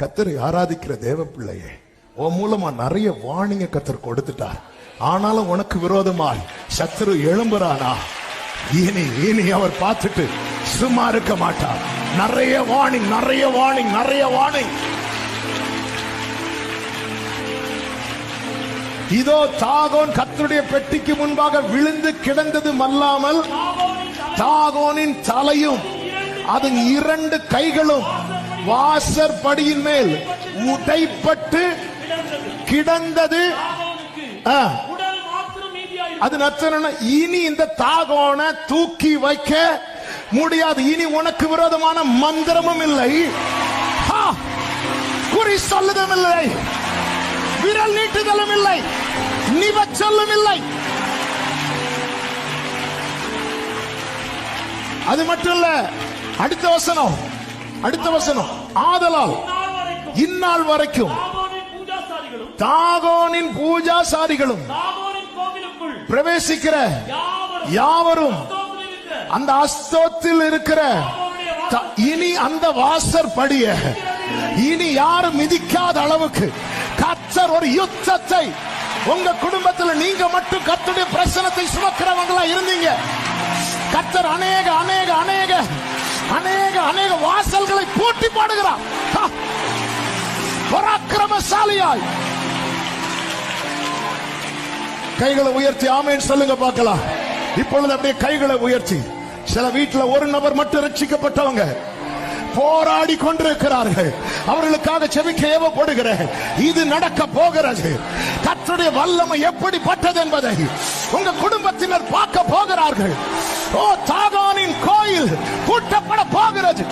கத்தரை ஆராதிக்கிற தேவ பிள்ளையே உன் மூலமா நிறைய வாணிங்க கத்தர் கொடுத்துட்டார். ஆனாலும் உனக்கு விரோதமாய் சத்துரு எழும்புறானா? இனி இனி அவர் பார்த்துட்டு சும்மா இருக்க மாட்டார். நிறைய வார்னிங் நிறைய வார்னிங் நிறைய வார்னிங் இதோ தாகோன் கத்தருடைய பெட்டிக்கு முன்பாக விழுந்து கிடந்தது மல்லாமல் தாகோனின் தலையும் அதன் இரண்டு கைகளும் வாசற்படியின் மேல் உதைப்பட்டு கிடந்தது. ஆ, அது நச்சன இனி இந்த தாகோனை தூக்கி வைக்க முடியாது. இனி உனக்கு விரோதமான மந்திரமும் இல்லை. ஹா! குறி சொல்லுதலும் இல்லை. விரல் நீட்டுதலும் இல்லை. நிவச்சொல்லும் இல்லை. அது மட்டும் இல்ல அடுத்த வசனம். அடுத்த வசனம் ஆதலால் இந்நாள் வரைக்கும் தாகோனின் பூஜாசாரிகளும் பிரவேசிக்கிற யாவரும் அந்த அஸ்தோத்தில் இருக்கிற இனி அந்த வாசற்படிய இனி யாரும் மிதிக்காத அளவுக்கு கத்தர் ஒரு யுத்தத்தை உங்க குடும்பத்துல நீங்க மட்டும் கத்துடைய பிரசனத்தை சுமக்கிறவங்களா இருந்தீங்க. கத்தர் அநேக அநேக அநேக அநேக வாசல்களை போட்டி பாடுகிறார். பராக்கிரமசாலியாய். கைகளை உயர்த்தி ஆமேன் சொல்லுங்க பார்க்கலாம். இப்பொழுது அப்படியே கைகளை உயர்த்தி. சில வீட்டில் ஒரு நபர் மட்டும் ரட்சிக்கப்பட்டவங்க போராடி கொண்டிருக்கிறார்கள். அவர்களுக்காக செவிக்க ஏவப்படுகிற இது நடக்க போகிறது. கற்றுடைய வல்லமை எப்படிப்பட்டது என்பதை உங்க குடும்பத்தினர் பார்க்க போகிறார்கள். ஓ தாகானின் கோயில் கூட்டப்பட போகிறது.